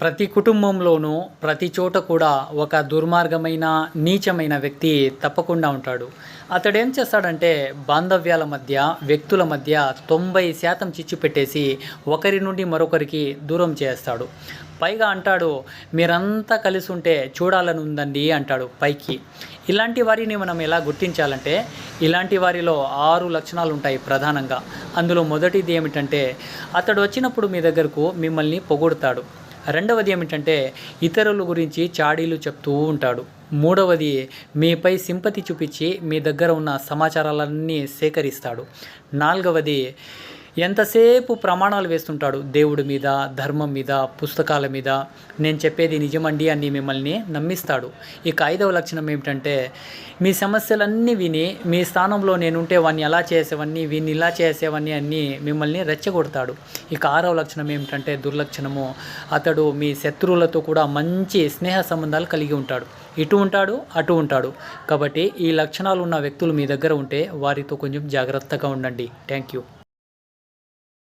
ప్రతి కుటుంబంలోనూ ప్రతి చోట కూడా ఒక దుర్మార్గమైన నీచమైన వ్యక్తి తప్పకుండా ఉంటాడు. అతడు ఏం చేస్తాడంటే బాంధవ్యాల మధ్య వ్యక్తుల మధ్య తొంభై శాతం చిచ్చు పెట్టేసి ఒకరి నుండి మరొకరికి దూరం చేస్తాడు. పైగా అంటాడు మీరంతా కలిసి ఉంటే చూడాలని ఉందండి అంటాడు పైకి. ఇలాంటి వారిని మనం ఎలా గుర్తించాలంటే ఇలాంటి వారిలో ఆరు లక్షణాలు ఉంటాయి ప్రధానంగా. అందులో మొదటిది ఏమిటంటే అతడు వచ్చినప్పుడు మీ దగ్గరకు మిమ్మల్ని పొగుడుతాడు. రెండవది ఏమిటంటే ఇతరుల గురించి చాడీలు చెప్తూ ఉంటాడు. మూడవది మీపై సింపతి చూపించి మీ దగ్గర ఉన్న సమాచారాలన్నీ సేకరిస్తాడు. నాలుగవది ఎంతసేపు ప్రమాణాలు వేస్తుంటాడు? దేవుడి మీద ధర్మం మీద పుస్తకాల మీద. నేను చెప్పేది నిజమండి అని మిమ్మల్ని నమ్మిస్తాడు. ఇక ఐదవ లక్షణం ఏమిటంటే మీ సమస్యలన్నీ విని మీ స్థానంలో నేనుంటే వాడిని ఎలా చేసేవన్నీ వీన్ని ఇలా చేసేవన్నీ అన్నీ మిమ్మల్ని రెచ్చగొడతాడు. ఇక ఆరవ లక్షణం ఏమిటంటే దుర్లక్షణము. అతడు మీ శత్రువులతో కూడా మంచి స్నేహ సంబంధాలు కలిగి ఉంటాడు. ఇటు ఉంటాడు అటు ఉంటాడు. కాబట్టి ఈ లక్షణాలు ఉన్న వ్యక్తులు మీ దగ్గర ఉంటే వారితో కొంచెం జాగ్రత్తగా ఉండండి. Thank you.